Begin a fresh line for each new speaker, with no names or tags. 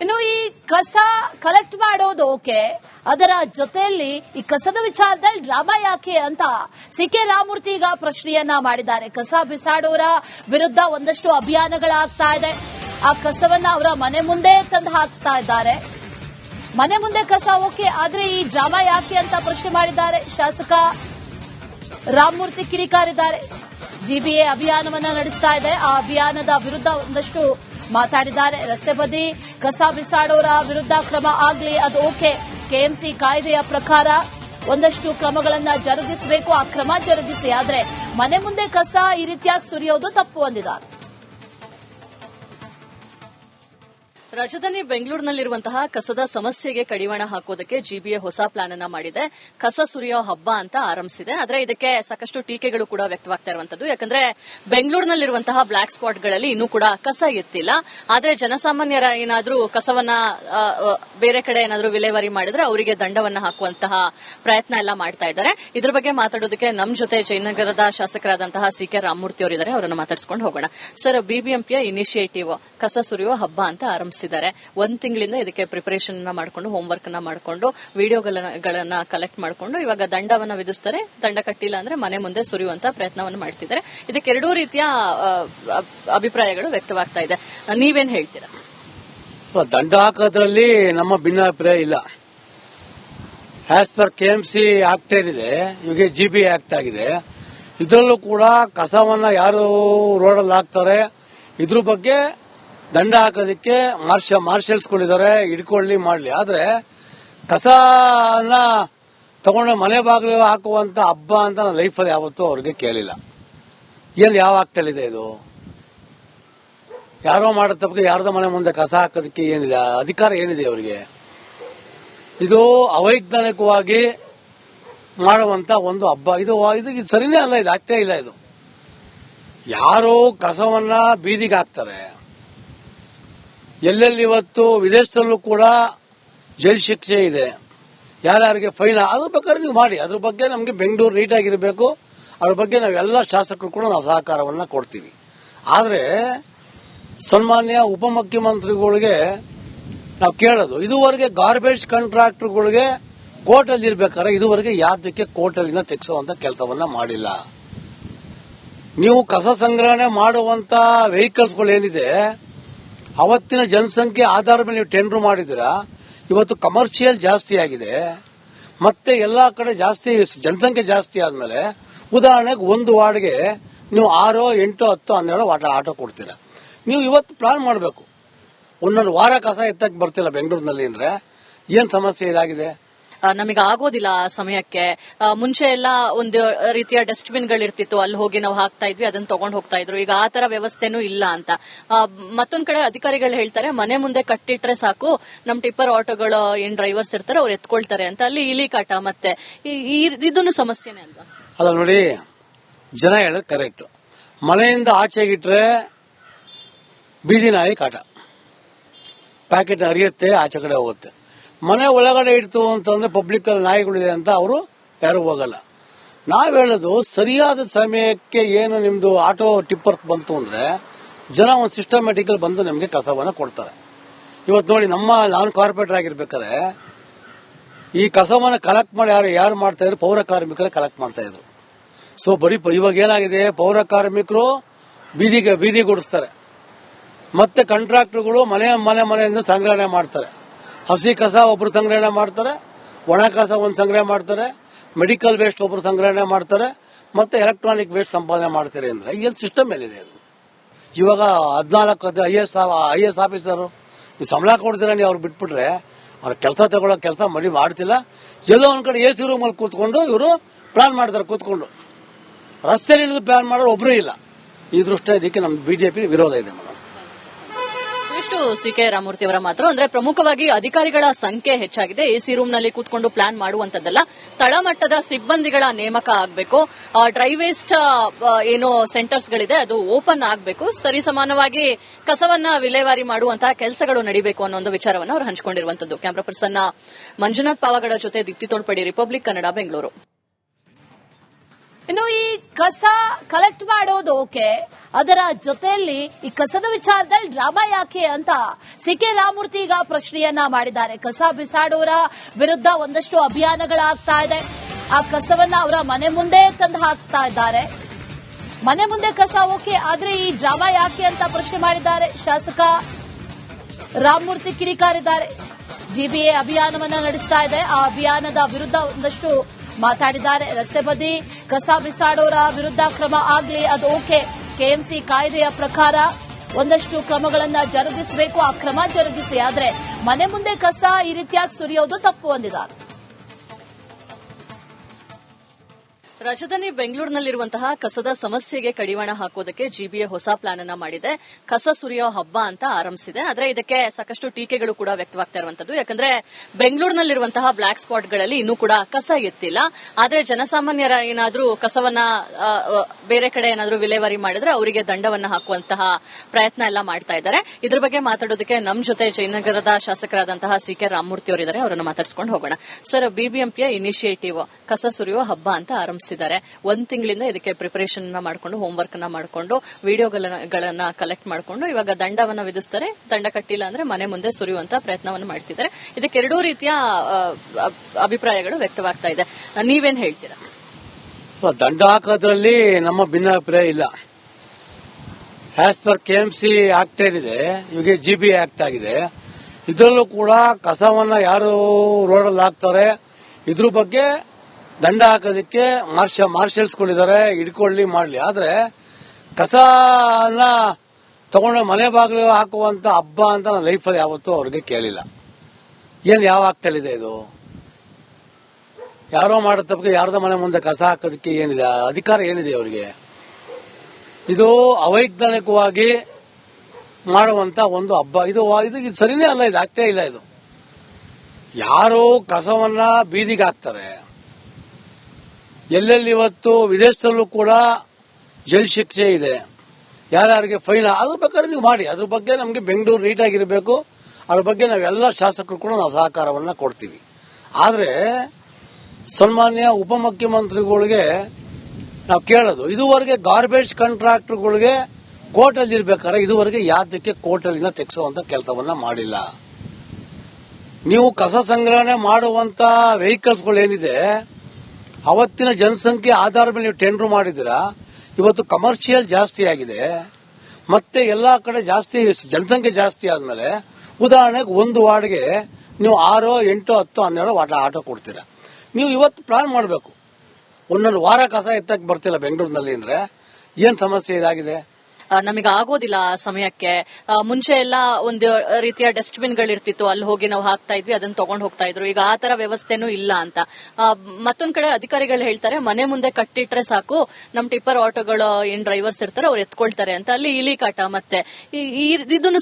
ಇನ್ನು ಈ ಕಸ ಕಲೆಕ್ಟ್ ಮಾಡೋದು ಓಕೆ ಅದರ ಜೊತೆಯಲ್ಲಿ ಈ ಕಸದ ವಿಚಾರದಲ್ಲಿ ಡ್ರಾಮಾ ಯಾಕೆ ಅಂತ ಸಿ ಕೆ ರಾಮೂರ್ತಿ ಈಗ ಪ್ರಶ್ನೆಯನ್ನ ಮಾಡಿದ್ದಾರೆ. ಕಸ ಬಿಸಾಡೋರ ವಿರುದ್ಧ ಒಂದಷ್ಟು ಅಭಿಯಾನಗಳಾಗ್ತಾ ಇದೆ. ಆ ಕಸವನ್ನ ಅವರ ಮನೆ ಮುಂದೆ ತಂದು ಹಾಕ್ತಾ ಇದ್ದಾರೆ. ಮನೆ ಮುಂದೆ ಕಸ ಓಕೆ ಆದ್ರೆ ಈ ಡ್ರಾಮಾ ಯಾಕೆ ಅಂತ ಪ್ರಶ್ನೆ ಮಾಡಿದ್ದಾರೆ. ಶಾಸಕ ರಾಮಮೂರ್ತಿ ಕಿಡಿಕಾರಿದ್ದಾರೆ. ಜಿಬಿಎ ಅಭಿಯಾನವನ್ನ ನಡೆಸ್ತಾ ಇದೆ. ಆ ಅಭಿಯಾನದ ವಿರುದ್ಧ ಒಂದಷ್ಟು ಮಾತಾಡಿದ್ದಾರೆ. ರಸ್ತೆ ಬದಿ ಕಸ ಬಿಸಾಡೋರ ವಿರುದ್ಧ ಕ್ರಮ ಆಗಲಿ, ಅದು ಓಕೆ. ಕೆಎಂಸಿ ಕಾಯ್ದೆಯ ಪ್ರಕಾರ ಒಂದಷ್ಟು ಕ್ರಮಗಳನ್ನು ಜರುಗಿಸಬೇಕು. ಆ ಕ್ರಮ ಜರುಗಿಸಿ, ಆದರೆ ಮನೆ ಮುಂದೆ ಕಸ ಈ ರೀತಿಯಾಗಿ ಸುರಿಯೋದು ತಪ್ಪು ಅಂದಿದ್ದಾರೆ.
ರಾಜಧಾನಿ ಬೆಂಗಳೂರಿನಲ್ಲಿರುವಂತಹ ಕಸದ ಸಮಸ್ಯೆಗೆ ಕಡಿವಾಣ ಹಾಕೋದಕ್ಕೆ ಜಿಬಿಎ ಹೊಸ ಪ್ಲಾನ್ ಅನ್ನ ಮಾಡಿದೆ. ಕಸ ಸುರಿಯೋ ಹಬ್ಬ ಅಂತ ಆರಂಭಿಸಿದೆ. ಆದ್ರೆ ಇದಕ್ಕೆ ಸಾಕಷ್ಟು ಟೀಕೆಗಳು ಕೂಡ ವ್ಯಕ್ತವಾಗ್ತಾ ಇರುವಂತದ್ದು. ಯಾಕಂದ್ರೆ ಬೆಂಗಳೂರಿನಲ್ಲಿರುವಂತಹ ಬ್ಲಾಕ್ ಸ್ಪಾಟ್ಗಳಲ್ಲಿ ಇನ್ನೂ ಕೂಡ ಕಸ ಎತ್ತಿಲ್ಲ. ಆದ್ರೆ ಜನಸಾಮಾನ್ಯರ ಏನಾದರೂ ಕಸವನ್ನ ಬೇರೆ ಕಡೆ ಏನಾದರೂ ವಿಲೇವಾರಿ ಮಾಡಿದ್ರೆ ಅವರಿಗೆ ದಂಡವನ್ನ ಹಾಕುವಂತಹ ಪ್ರಯತ್ನ ಎಲ್ಲ ಮಾಡ್ತಾ ಇದ್ದಾರೆ. ಇದ್ರ ಬಗ್ಗೆ ಮಾತಾಡೋದಕ್ಕೆ ನಮ್ಮ ಜೊತೆ ಜಯನಗರದ ಶಾಸಕರಾದಂತಹ ಸಿ ಕೆ ರಾಮಮೂರ್ತಿ ಅವರಿದ್ದಾರೆ. ಅವರನ್ನು ಮಾತಾಡ್ಸ್ಕೊಂಡು ಹೋಗೋಣ. ಸರ್ ಬಿಬಿಎಂಪಿಯ ಇನಿಷಿಯೇಟಿವ್ ಕಸ ಸುರಿಯುವ ಹಬ್ಬ ಅಂತ ಆರಂಭಿಸಿದ್ದಾರೆ ಒಂದ್ ತಿಂಗಳಿಂದ ಇದಕ್ಕೆ ಪ್ರಿಪರೇಷನ್ ಮಾಡಿಕೊಂಡು ಹೋಮ್ವರ್ಕ್ನ ಮಾಡಿಕೊಂಡು ವಿಡಿಯೋಗಳನ್ನ ಕಲೆಕ್ಟ್ ಮಾಡಿಕೊಂಡು, ಇವಾಗ ದಂಡವನ್ನ ವಿಧಿಸ್ತಾರೆ. ದಂಡ ಕಟ್ಟಿಲ್ಲ ಅಂದ್ರೆ ಮನೆ ಮುಂದೆ ಸುರಿಯುವಂತ ಪ್ರಯತ್ನವನ್ನು ಮಾಡ್ತಿದ್ದಾರೆ. ಇದಕ್ಕೆ ಎರಡೂ ರೀತಿಯ ಅಭಿಪ್ರಾಯಗಳು ವ್ಯಕ್ತವಾಗ್ತಾ ಇದೆ. ನೀವೇನ್ ಹೇಳ್ತೀರಾ?
ದಂಡ ಹಾಕೋದ್ರಲ್ಲಿ ನಮ್ಮ ಭಿನ್ನಾಭಿಪ್ರಾಯ ಇಲ್ಲ. As per K M C act ಏನಿದೆ ಇವಾಗ ಜಿ ಬಿ ಆಕ್ಟ್ ಆಗಿದೆ, ಇದರಲ್ಲೂ ಕೂಡ ಕಸವನ್ನ ಯಾರು ರೋಡಲ್ಲಿ ಹಾಕ್ತಾರೆ, ಇದ್ರ ಬಗ್ಗೆ ದಂಡ ಹಾಕೋದಕ್ಕೆ ಮಾರ್ಷ, ಮಾರ್ಷಲ್ಸ್ಗಳಿದ್ದಾರೆ, ಹಿಡ್ಕೊಳ್ಳಿ, ಮಾಡಲಿ. ಆದ್ರೆ ಕಸನ ತಗೊಂಡು ಮನೆ ಬಾಗಿಲು ಹಾಕುವಂತ ಹಬ್ಬ ಅಂತ ನಾನು ಲೈಫಲ್ಲಿ ಯಾವತ್ತೂ ಅವ್ರಿಗೆ ಕೇಳಿಲ್ಲ. ಏನು ಯಾವ ಆಗ್ತಲಿದೆ ಇದು? ಯಾರೋ ಮಾಡೋ ತಪ್ಪಿಗೆ ಯಾರ್ದೋ ಮನೆ ಮುಂದೆ ಕಸ ಹಾಕೋದಕ್ಕೆ ಏನಿದೆ? ಅಧಿಕಾರ ಏನಿದೆ ಅವರಿಗೆ? ಇದು ಅವೈಜ್ಞಾನಿಕವಾಗಿ ಮಾಡುವಂತ ಒಂದು ಹಬ್ಬ. ಇದು ಇದು ಸರಿನೇ ಅಲ್ಲ, ಇದು ಆಗ್ತೇ ಇಲ್ಲ ಇದು. ಯಾರು ಕಸವನ್ನ ಬೀದಿಗೆ ಹಾಕ್ತಾರೆ. ಎಲ್ಲೆಲ್ಲಿ ಇವತ್ತು ವಿದೇಶದಲ್ಲೂ ಕೂಡ ಜೈಲ್ ಶಿಕ್ಷೆ ಇದೆ. ಯಾರ್ಯಾರಿಗೆ ಫೈನ್, ಅದ್ರ ಬೇಕಾದ್ರೆ ನೀವು ಮಾಡಿ. ಅದ್ರ ಬಗ್ಗೆ ನಮಗೆ ಬೆಂಗಳೂರು ನೀಟಾಗಿರಬೇಕು ಅದ್ರ ಬಗ್ಗೆ ನಾವೆಲ್ಲ ಶಾಸಕರು ಕೂಡ ನಾವು ಸಹಕಾರವನ್ನ ಕೊಡ್ತೀವಿ. ಆದ್ರೆ ಸನ್ಮಾನ್ಯ ಉಪಮುಖ್ಯಮಂತ್ರಿಗಳಿಗೆ ನಾವು ಕೇಳೋದು, ಇದುವರೆಗೆ ಗಾರ್ಬೇಜ್ ಕಾಂಟ್ರಾಕ್ಟರ್ಗಳಿಗೆ ಕೋರ್ಟಲ್ಲಿ ಇರ್ಬೇಕಾದ್ರೆ ಇದುವರೆಗೆ ಯಾತಕ್ಕೆ ಕೋರ್ಟಲ್ಲಿಂದ ತೆಗೆಸುವಂತ ಕೆಲಸವನ್ನ ಮಾಡಿಲ್ಲ. ನೀವು ಕಸ ಸಂಗ್ರಹಣೆ ಮಾಡುವಂತ ವೆಹಿಕಲ್ಸ್ಗಳು ಏನಿದೆ ಅವತ್ತಿನ ಜನಸಂಖ್ಯೆ ಆಧಾರದ ಮೇಲೆ ನೀವು ಟೆಂಡರ್ ಮಾಡಿದ್ದೀರಾ? ಇವತ್ತು ಕಮರ್ಷಿಯಲ್ ಜಾಸ್ತಿ ಆಗಿದೆ. ಮತ್ತೆ ಎಲ್ಲಾ ಕಡೆ ಜಾಸ್ತಿ, ಜನಸಂಖ್ಯೆ ಜಾಸ್ತಿ ಆದ್ಮೇಲೆ ಉದಾಹರಣೆಗೆ ಒಂದು ವಾರ್ಡ್ಗೆ ನೀವು ಆರೋ, ಎಂಟು, ಹತ್ತು, ಹನ್ನೆರಡು ಆಟೋ ಆಟೋ ಕೊಡ್ತೀರ. ನೀವು ಇವತ್ತು ಪ್ಲಾನ್ ಮಾಡಬೇಕು. ಒಂದೊಂದು ವಾರ ಕಸ ಎತ್ತಕ್ಕೆ ಬರ್ತಿಲ್ಲ ಬೆಂಗಳೂರಿನಲ್ಲಿ ಅಂದ್ರೆ ಏನ್ ಸಮಸ್ಯೆ ಇದಾಗಿದೆ?
ನಮಗೆ ಆಗೋದಿಲ್ಲ ಆ ಸಮಯಕ್ಕೆ. ಮುಂಚೆ ಎಲ್ಲ ಒಂದು ರೀತಿಯ ಡಸ್ಟ್ಬಿನ್ ಗಳಿರ್ತಿತ್ತು ಅಲ್ಲಿ ಹೋಗಿ ನಾವು ಹಾಕ್ತಾ ಇದ್ವಿ, ಅದನ್ನ ತಗೊಂಡು ಹೋಗ್ತಾ ಇದ್ರು. ಈಗ ಆ ತರ ವ್ಯವಸ್ಥೆನೂ ಇಲ್ಲ ಅಂತ. ಮತ್ತೊಂದ್ ಕಡೆ ಅಧಿಕಾರಿಗಳು ಹೇಳ್ತಾರೆ, ಮನೆ ಮುಂದೆ ಕಟ್ಟಿಟ್ರೆ ಸಾಕು, ನಮ್ ಟಿಪ್ಪರ್ ಆಟೋಗಳು ಏನ್ ಡ್ರೈವರ್ಸ್ ಇರ್ತಾರೆ ಅವ್ರು ಎತ್ಕೊಳ್ತಾರೆ ಅಂತ. ಅಲ್ಲಿ ಇಲಿ ಕಾಟ ಮತ್ತೆ ಇದನ್ನು ಸಮಸ್ಯೆನೆ ಅಲ್ವಾ?
ಅಲ್ಲ ನೋಡಿ, ಜನ ಹೇಳೋದು ಕರೆಕ್ಟ್. ಮನೆಯಿಂದ ಆಚೆಗಿಟ್ರೆ ಬೀದಿ ನಾಯಿ ಕಾಟ. ಪ್ಯಾಕೆಟ್ ಅರಿಯುತ್ತೆ ಆಚೆ ಕಡೆ ಹೋಗುತ್ತೆ. ಮನೆ ಒಳಗಡೆ ಇಡ್ತು ಅಂತಂದ್ರೆ ಪಬ್ಲಿಕ್ ಅಲ್ಲಿ ನಾಯಿಗಳಿದೆ ಅಂತ ಅವರು ಯಾರು ಹೋಗಲ್ಲ. ನಾವ್ ಹೇಳೋದು ಸರಿಯಾದ ಸಮಯಕ್ಕೆ ಏನು ನಿಮ್ದು ಆಟೋ ಟಿಪ್ಪರ್ ಬಂತು ಅಂದ್ರೆ ಜನ ಒಂದು ಸಿಸ್ಟಮ್ಯಾಟಿಕ್ ಬಂದು ನಮಗೆ ಕಸವನ್ನ ಕೊಡ್ತಾರೆ. ಇವತ್ತು ನೋಡಿ ನಮ್ಮ ನಾನು ಕಾರ್ಪೊರೇಟರ್ ಆಗಿರ್ಬೇಕಾದ್ರೆ ಈ ಕಸವನ್ನ ಕಲೆಕ್ಟ್ ಮಾಡಿ ಯಾರು ಯಾರು ಮಾಡ್ತಾ ಇದ್ರು? ಪೌರ ಕಾರ್ಮಿಕರೇ ಕಲೆಕ್ಟ್ ಮಾಡ್ತಾ ಇದ್ರು. ಸೊ ಬರೀ ಇವಾಗ ಏನಾಗಿದೆ? ಪೌರ ಕಾರ್ಮಿಕರು ಬೀದಿಗೆ ಬೀದಿ ಗುಡಿಸ್ತಾರೆ ಮತ್ತೆ ಕಾಂಟ್ರಾಕ್ಟರ್ಗಳು ಮನೆ ಮನೆ ಮನೆಯಿಂದ ಸಂಗ್ರಹಣೆ ಮಾಡ್ತಾರೆ. ಹಸಿ ಕಸ ಒಬ್ರು ಸಂಗ್ರಹಣೆ ಮಾಡ್ತಾರೆ, ಒಣ ಕಸ ಒಂದು ಸಂಗ್ರಹ ಮಾಡ್ತಾರೆ, ಮೆಡಿಕಲ್ ವೇಸ್ಟ್ ಒಬ್ರು ಸಂಗ್ರಹಣೆ ಮಾಡ್ತಾರೆ, ಮತ್ತೆ ಎಲೆಕ್ಟ್ರಾನಿಕ್ ವೇಸ್ಟ್ ಸಂಪಾದನೆ ಮಾಡ್ತಾರೆ ಅಂದ್ರೆ ಈ ಸಿಸ್ಟಮ್ ಎಲ್ಲಿದೆ ಅದು? ಇವಾಗ ಹದಿನಾಲ್ಕು I S I S officer, ನೀವು ಸಂಬಳ ಕೊಡ್ತೀರ ನೀವು ಅವ್ರು ಬಿಟ್ಬಿಟ್ರೆ, ಅವ್ರ ಕೆಲಸ ತಗೊಳ್ಳೋ ಕೆಲಸ ಮಡಿ ಮಾಡ್ತಿಲ್ಲ. ಎಲ್ಲೋ ಒಂದ್ ಕಡೆ ಎ ಸಿ ರೂಮಲ್ಲಿ ಕೂತ್ಕೊಂಡು ಇವರು ಪ್ಲಾನ್ ಮಾಡ್ತಾರೆ, ಕೂತ್ಕೊಂಡು. ರಸ್ತೆಯಲ್ಲಿ ಪ್ಲಾನ್ ಮಾಡೋರು ಒಬ್ಬರೇ ಇಲ್ಲ. ಈ ದೃಷ್ಟಿ ಇದಕ್ಕೆ ನಮ್ಮ ಬಿಜೆಪಿ ವಿರೋಧ ಇದೆ
ಇಷ್ಟು ಸಿ ಕೆ ರಾಮೂರ್ತಿ ಅವರ ಮಾತ್ರ ಅಂದ್ರೆ ಪ್ರಮುಖವಾಗಿ ಅಧಿಕಾರಿಗಳ ಸಂಖ್ಯೆ ಹೆಚ್ಚಾಗಿದೆ. ಎಸಿ ರೂಮ್ನಲ್ಲಿ ಕೂತ್ಕೊಂಡು ಪ್ಲಾನ್ ಮಾಡುವಂತದ್ದಲ್ಲ ತಳಮಟ್ಟದ ಸಿಬ್ಬಂದಿಗಳ ನೇಮಕ ಆಗಬೇಕು. ಡ್ರೈ ವೇಸ್ಟ್ ಏನು ಸೆಂಟರ್ಸ್ ಗಳಿದೆ, ಅದು ಓಪನ್ ಆಗಬೇಕು. ಸರಿಸಮಾನವಾಗಿ ಕಸವನ್ನ ವಿಲೇವಾರಿ ಮಾಡುವಂತಹ ಕೆಲಸಗಳು ನಡೀಬೇಕು ಅನ್ನೋ ಒಂದು ವಿಚಾರವನ್ನು ಅವರು ಹಂಚಿಕೊಂಡಿರುವಂತದ್ದು ಕ್ಯಾಮ್ರಾ ಪರ್ಸನ್ ಮಂಜುನಾಥ್ ಪಾವಗಡ ಜೊತೆ ದೀಪ್ತಿ ತೋಳ್ಪಡಿ ರಿಪಬ್ಲಿಕ್ ಕನ್ನಡ ಬೆಂಗಳೂರು
ಇನ್ನು ಈ ಕಸ ಕಲೆಕ್ಟ್ ಮಾಡೋದು ಓಕೆ. ಅದರ ಜೊತೆಯಲ್ಲಿ ಈ ಕಸದ ವಿಚಾರದಲ್ಲಿ ಡ್ರಾಮಾ ಯಾಕೆ ಅಂತ ಸಿ ಕೆ ರಾಮಮೂರ್ತಿ ಈಗ ಪ್ರಶ್ನೆಯನ್ನ ಮಾಡಿದ್ದಾರೆ. ಕಸ ಬಿಸಾಡೋರ ವಿರುದ್ಧ ಒಂದಷ್ಟು ಅಭಿಯಾನಗಳಾಗ್ತಾ ಇದೆ. ಆ ಕಸವನ್ನ ಅವರ ಮನೆ ಮುಂದೆ ತಂದು ಹಾಕ್ತಾ ಇದ್ದಾರೆ. ಮನೆ ಮುಂದೆ ಕಸ ಓಕೆ, ಆದ್ರೆ ಈ ಡ್ರಾಮಾ ಯಾಕೆ ಅಂತ ಪ್ರಶ್ನೆ ಮಾಡಿದ್ದಾರೆ. ಶಾಸಕ ರಾಮಮೂರ್ತಿ ಕಿಡಿಕಾರಿದ್ದಾರೆ. ಜಿಬಿಎ ಅಭಿಯಾನವನ್ನ ನಡೆಸ್ತಾ ಇದೆ. ಆ ಅಭಿಯಾನದ ವಿರುದ್ಧ ಒಂದಷ್ಟು ಮಾತಾಡಿದ್ದಾರೆ. ರಸ್ತೆ ಬದಿ ಕಸ ಬಿಸಾಡೋರ ವಿರುದ್ಧ ಕ್ರಮ ಆಗಲಿ, ಅದು ಓಕೆ. ಕೆಎಂಸಿ ಕಾಯ್ದೆಯ ಪ್ರಕಾರ ಒಂದಷ್ಟು ಕ್ರಮಗಳನ್ನು ಜರುಗಿಸಬೇಕು. ಆ ಕ್ರಮ ಜರುಗಿಸಿ, ಆದರೆ ಮನೆ ಮುಂದೆ ಕಸ ಈ ರೀತಿಯಾಗಿ ಸುರಿಯೋದು ತಪ್ಪು ಅಂದಿದ್ದಾರೆ.
ರಾಜಧಾನಿ ಬೆಂಗಳೂರಿನಲ್ಲಿರುವಂತಹ ಕಸದ ಸಮಸ್ಯೆಗೆ ಕಡಿವಾಣ ಹಾಕೋದಕ್ಕೆ ಜಿಬಿಎ ಹೊಸ ಪ್ಲಾನ್ ಅನ್ನ ಮಾಡಿದೆ. ಕಸ ಸುರಿಯೋ ಹಬ್ಬ ಅಂತ ಆರಂಭಿಸಿದೆ. ಆದ್ರೆ ಇದಕ್ಕೆ ಸಾಕಷ್ಟು ಟೀಕೆಗಳು ಕೂಡ ವ್ಯಕ್ತವಾಗ್ತಾ ಇರುವಂತದ್ದು. ಯಾಕಂದ್ರೆ ಬೆಂಗಳೂರಿನಲ್ಲಿರುವಂತಹ ಬ್ಲಾಕ್ ಸ್ಪಾಟ್ಗಳಲ್ಲಿ ಇನ್ನೂ ಕೂಡ ಕಸ ಎತ್ತಿಲ್ಲ. ಆದ್ರೆ ಜನಸಾಮಾನ್ಯರ ಏನಾದರೂ ಕಸವನ್ನ ಬೇರೆ ಕಡೆ ಏನಾದರೂ ವಿಲೇವಾರಿ ಮಾಡಿದ್ರೆ ಅವರಿಗೆ ದಂಡವನ್ನ ಹಾಕುವಂತಹ ಪ್ರಯತ್ನ ಎಲ್ಲ ಮಾಡ್ತಾ ಇದ್ದಾರೆ. ಇದ್ರ ಬಗ್ಗೆ ಮಾತಾಡೋದಕ್ಕೆ ನಮ್ಮ ಜೊತೆ ಜಯನಗರದ ಶಾಸಕರಾದಂತಹ ಸಿ ಕೆ ರಾಮಮೂರ್ತಿ ಅವರಿದ್ದಾರೆ. ಅವರನ್ನು ಮಾತಾಡ್ಸ್ಕೊಂಡು ಹೋಗೋಣ. ಸರ್ ಬಿಬಿಎಂಪಿಯ ಇನಿಷಿಯೇಟಿವ್ ಕಸ ಸುರಿಯುವ ಹಬ್ಬ ಅಂತ ಆರಂಭಿಸಿದ್ದಾರೆ ಒಂದ್ ತಿಂಗಳಿಂದ ಇದಕ್ಕೆ ಪ್ರಿಪರೇಷನ್ ಮಾಡ್ಕೊಂಡು ಹೋಮ್ವರ್ಕ್ ಅನ್ನ ಮಾಡ್ಕೊಂಡು, ವಿಡಿಯೋಗಳನ್ನ ಕಲೆಕ್ಟ್ ಮಾಡ್ಕೊಂಡು, ಇವಾಗ ದಂಡವನ್ನ ವಿಧಿಸ್ತಾರೆ. ದಂಡ ಕಟ್ಟಿಲ್ಲ ಅಂದ್ರೆ ಮನೆ ಮುಂದೆ ಸುರಿಯುವಂತ ಪ್ರಯತ್ನವನ್ನು ಮಾಡ್ತಿದ್ದಾರೆ. ಇದಕ್ಕೆ ಎರಡೂ ರೀತಿಯ ಅಭಿಪ್ರಾಯಗಳು ವ್ಯಕ್ತವಾಗ್ತಾ ಇದೆ. ನೀವೇನ್ ಹೇಳ್ತೀರಾ?
ದಂಡ ಹಾಕೋದ್ರಲ್ಲಿ ನಮ್ಮ ಭಿನ್ನಾಭಿಪ್ರಾಯ ಇಲ್ಲ. As per K M C act ಏನಿದೆ, ಇವಾಗ ಜಿ ಬಿ ಆಕ್ಟ್ ಆಗಿದೆ, ಇದರಲ್ಲೂ ಕೂಡ ಕಸವನ್ನ ಯಾರು ರೋಡಲ್ಲಿ ಹಾಕ್ತಾರೆ, ಇದ್ರ ಬಗ್ಗೆ ದಂಡ ಹಾಕೋದಕ್ಕೆ ಮಾರ್ಷ ಮಾರ್ಷಲ್ಸ್ಗಳಿದ್ದಾರೆ ಹಿಡ್ಕೊಳ್ಳಿ, ಮಾಡಲಿ. ಆದ್ರೆ ಕಸನ ತಗೊಂಡು ಮನೆ ಬಾಗಿಲು ಹಾಕುವಂತ ಹಬ್ಬ ಅಂತ ನಾನು ಲೈಫಲ್ಲಿ ಯಾವತ್ತೂ ಅವ್ರಿಗೆ ಕೇಳಿಲ್ಲ. ಏನು ಯಾವ ಆಗ್ತಲಿದೆ ಇದು? ಯಾರೋ ಮಾಡೋ ತಪ್ಪಿಗೆ ಯಾರ್ದೋ ಮನೆ ಮುಂದೆ ಕಸ ಹಾಕೋದಕ್ಕೆ ಏನಿದೆ? ಅಧಿಕಾರ ಏನಿದೆ ಅವರಿಗೆ? ಇದು ಅವೈಜ್ಞಾನಿಕವಾಗಿ ಮಾಡುವಂತ ಒಂದು ಹಬ್ಬ. ಇದು ಇದು ಸರಿನೇ ಅಲ್ಲ, ಇದು ಆಗ್ತೇ ಇಲ್ಲ ಇದು. ಯಾರು ಕಸವನ್ನ ಬೀದಿಗೆ ಹಾಕ್ತಾರೆ. ಎಲ್ಲೆಲ್ಲಿ ಇವತ್ತು ವಿದೇಶದಲ್ಲೂ ಕೂಡ ಜೈಲ್ ಶಿಕ್ಷೆ ಇದೆ. ಯಾರ್ಯಾರಿಗೆ ಫೈನ್ ಅದ್ರ ಬೇಕಾದ್ರೆ ನೀವು ಮಾಡಿ. ಅದ್ರ ಬಗ್ಗೆ ನಮಗೆ ಬೆಂಗಳೂರು ನೀಟಾಗಿರಬೇಕು ಅದ್ರ ಬಗ್ಗೆ ನಾವೆಲ್ಲ ಶಾಸಕರು ಕೂಡ ನಾವು ಸಹಕಾರವನ್ನ ಕೊಡ್ತೀವಿ. ಆದ್ರೆ ಸನ್ಮಾನ್ಯ ಉಪಮುಖ್ಯಮಂತ್ರಿಗಳಿಗೆ ನಾವು ಕೇಳೋದು, ಇದುವರೆಗೆ ಗಾರ್ಬೇಜ್ ಕಾಂಟ್ರಾಕ್ಟರ್ಗಳಿಗೆ ಕೋರ್ಟಲ್ಲಿ ಇರ್ಬೇಕಾದ್ರೆ ಇದುವರೆಗೆ ಯಾತಕ್ಕೆ ಕೋರ್ಟಲ್ಲಿಂದ ತೆಗೆಸುವಂತ ಕೆಲಸವನ್ನ ಮಾಡಿಲ್ಲ. ನೀವು ಕಸ ಸಂಗ್ರಹಣೆ ಮಾಡುವಂತ ವೆಹಿಕಲ್ಸ್ಗಳು ಏನಿದೆ ಅವತ್ತಿನ ಜನಸಂಖ್ಯೆ ಆಧಾರದ ಮೇಲೆ ನೀವು ಟೆಂಡರ್ ಮಾಡಿದಿರಾ ಇವತ್ತು ಕಮರ್ಷಿಯಲ್ ಜಾಸ್ತಿ ಆಗಿದೆ. ಮತ್ತೆ ಎಲ್ಲಾ ಕಡೆ ಜಾಸ್ತಿ, ಜನಸಂಖ್ಯೆ ಜಾಸ್ತಿ ಆದ್ಮೇಲೆ ಉದಾಹರಣೆಗೆ ಒಂದು ವಾರ್ಡ್ಗೆ ನೀವು ಆರು, ಎಂಟು, ಹತ್ತು, ಹನ್ನೆರಡು ವಾಟ ಆಟೋ ಕೊಡ್ತೀರಾ? ನೀವು ಇವತ್ತು ಪ್ಲಾನ್ ಮಾಡಬೇಕು. ಒಂದೊಂದು ವಾರ ಕಸ ಎತ್ತಕ್ಕೆ ಬರ್ತಿಲ್ಲ ಬೆಂಗಳೂರಿನಲ್ಲಿ ಅಂದ್ರೆ ಏನು ಸಮಸ್ಯೆ ಇದಾಗಿದೆ?
ನಮಗೆ ಆಗೋದಿಲ್ಲ ಆ ಸಮಯಕ್ಕೆ. ಮುಂಚೆ ಎಲ್ಲ ಒಂದು ರೀತಿಯ ಡಸ್ಟ್ಬಿನ್ ಗಳಿರ್ತಿತ್ತು ಅಲ್ಲಿ ಹೋಗಿ ನಾವು ಹಾಕ್ತಾ ಇದ್ವಿ, ಅದನ್ನ ತಗೊಂಡು ಹೋಗ್ತಾ ಇದ್ರು. ಈಗ ಆ ತರ ವ್ಯವಸ್ಥೆನೂ ಇಲ್ಲ ಅಂತ. ಮತ್ತೊಂದ್ ಕಡೆ ಅಧಿಕಾರಿಗಳು ಹೇಳ್ತಾರೆ, ಮನೆ ಮುಂದೆ ಕಟ್ಟಿಟ್ರೆ ಸಾಕು, ನಮ್ ಟಿಪ್ಪರ್ ಆಟೋಗಳು ಏನ್ ಡ್ರೈವರ್ಸ್ ಇರ್ತಾರೆ ಅವ್ರು ಎತ್ಕೊಳ್ತಾರೆ ಅಂತ. ಅಲ್ಲಿ ಇಲಿ ಕಾಟ ಮತ್ತೆ. ಇದನ್ನು